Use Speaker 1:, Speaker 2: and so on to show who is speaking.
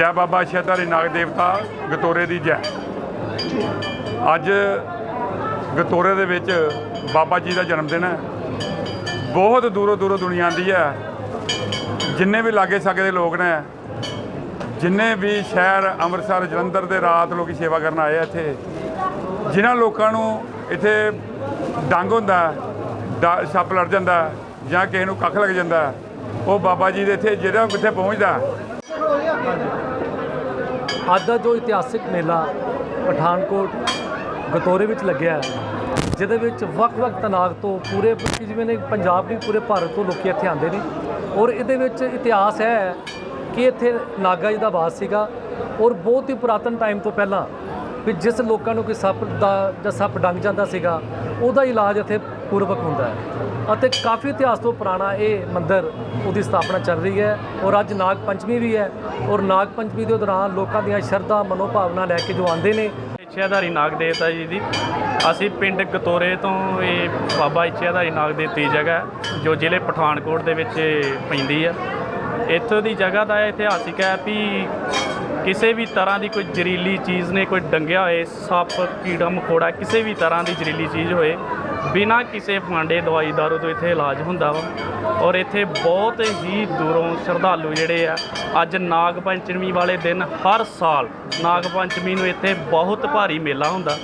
Speaker 1: ਜੈ ਬਾਬਾ ਸ਼ੇਤਾਰੀ ਨਾਗ ਦੇਵਤਾ ਗਤੋਰੇ ਦੀ ਜੈ। ਅੱਜ ਗਤੋਰੇ ਦੇ ਵਿੱਚ ਬਾਬਾ ਜੀ ਦਾ ਜਨਮ ਦਿਨ ਹੈ। ਬਹੁਤ ਦੂਰੋਂ ਦੂਰੋਂ ਦੁਨੀਆ ਆਉਂਦੀ ਹੈ। ਜਿੰਨੇ ਵੀ ਲਾਗੇ ਸਾਗੇ ਦੇ ਲੋਕ ਨੇ, ਜਿੰਨੇ ਵੀ ਸ਼ਹਿਰ ਅੰਮ੍ਰਿਤਸਰ, ਜਲੰਧਰ ਦੇ ਰਾਤ ਲੋਕੀ ਸੇਵਾ ਕਰਨ ਆਏ ਆ ਇੱਥੇ, ਜਿਨ੍ਹਾਂ ਲੋਕਾਂ ਨੂੰ ਇੱਥੇ ਡੰਗ ਹੁੰਦਾ, ਡ- ਸੱਪ ਲੜ ਜਾਂਦਾ, ਜਾਂ ਕਿਸੇ ਨੂੰ ਕੱਖ ਲੱਗ ਜਾਂਦਾ, ਉਹ ਬਾਬਾ ਜੀ ਦੇ ਇੱਥੇ ਜਿਹੜਾ ਕਿੱਥੇ ਪਹੁੰਚਦਾ।
Speaker 2: ਅੱਜ ਦਾ ਜੋ ਇਤਿਹਾਸਿਕ ਮੇਲਾ ਪਠਾਨਕੋਟ ਗਤੋਰੇ ਵਿੱਚ ਲੱਗਿਆ ਜਿਹਦੇ ਵਿੱਚ ਵੱਖ-ਵੱਖ ਤਨਾਗ ਤੋਂ ਪੂਰੇ ਜਿਵੇਂ ਨੇ ਪੰਜਾਬ ਵੀ ਪੂਰੇ ਭਾਰਤ ਤੋਂ ਲੋਕੀ ਇੱਥੇ ਆਉਂਦੇ ਨੇ ਔਰ ਇਹਦੇ ਵਿੱਚ ਇਤਿਹਾਸ ਹੈ ਕਿ ਇੱਥੇ ਨਾਗਾ ਜੀ ਦਾ ਵਾਸ ਸੀਗਾ ਔਰ ਬਹੁਤ ਹੀ ਪੁਰਾਤਨ ਟਾਈਮ ਤੋਂ ਪਹਿਲਾਂ ਵੀ ਜਿਸ ਲੋਕਾਂ ਨੂੰ ਕੋਈ ਸੱਪ ਦਾ ਜਾਂ ਸੱਪ ਡੰਗ ਜਾਂਦਾ ਸੀਗਾ, ਉਹਦਾ ਇਲਾਜ ਇੱਥੇ ਪੂਰਵਕ ਹੁੰਦਾ ਹੈ। ਅਤੇ ਕਾਫੀ ਇਤਿਹਾਸ ਤੋਂ ਪੁਰਾਣਾ ਇਹ ਮੰਦਿਰ ਉਹਦੀ ਸਥਾਪਨਾ ਚੱਲ ਰਹੀ ਹੈ ਔਰ ਅੱਜ ਨਾਗ ਪੰਚਮੀ ਵੀ ਹੈ ਔਰ ਨਾਗ ਪੰਚਮੀ ਦੇ ਦੌਰਾਨ ਲੋਕਾਂ ਦੀਆਂ ਸ਼ਰਧਾ ਮਨੋਭਾਵਨਾ ਲੈ ਕੇ ਜੋ ਆਉਂਦੇ ਨੇ।
Speaker 3: ਇੱਛਿਆਧਾਰੀ ਨਾਗ ਦੇਵਤਾ ਜੀ ਦੀ। ਅਸੀਂ ਪਿੰਡ ਗਤੋਰੇ ਤੋਂ ਇਹ ਬਾਬਾ ਇੱਛਿਆਧਾਰੀ ਨਾਗ ਦੇਵਤੀ ਦੀ ਜਗ੍ਹਾ ਹੈ, ਜੋ ਜ਼ਿਲ੍ਹੇ ਪਠਾਨਕੋਟ ਦੇ ਵਿੱਚ ਪੈਂਦੀ ਹੈ। ਇੱਥੋਂ ਦੀ ਜਗ੍ਹਾ ਦਾ ਇਤਿਹਾਸਿਕ ਹੈ ਵੀ ਕਿਸੇ ਵੀ ਤਰ੍ਹਾਂ ਦੀ ਕੋਈ ਜ਼ਹਿਰੀਲੀ ਚੀਜ਼ ਨੇ ਕੋਈ ਡੰਗਿਆ ਹੋਏ ਸੱਪ ਕੀੜਾ ਮਕੌੜਾ ਕਿਸੇ ਵੀ ਤਰ੍ਹਾਂ ਦੀ ਜ਼ਹਿਰੀਲੀ ਚੀਜ਼ ਹੋਏ ਬਿਨਾਂ ਕਿਸੇ ਫਾਂਡੇ ਦਵਾਈ ਦਾਰੂ ਤੋਂ ਇੱਥੇ ਇਲਾਜ ਹੁੰਦਾ ਵਾ। ਔਰ ਇੱਥੇ ਬਹੁਤ ਹੀ ਦੂਰੋਂ ਸ਼ਰਧਾਲੂ ਜਿਹੜੇ ਆ, ਅੱਜ ਨਾਗ ਪੰਚਮੀ ਵਾਲੇ ਦਿਨ ਹਰ ਸਾਲ ਨਾਗ ਪੰਚਮੀ ਨੂੰ ਇੱਥੇ ਬਹੁਤ ਭਾਰੀ ਮੇਲਾ ਹੁੰਦਾ।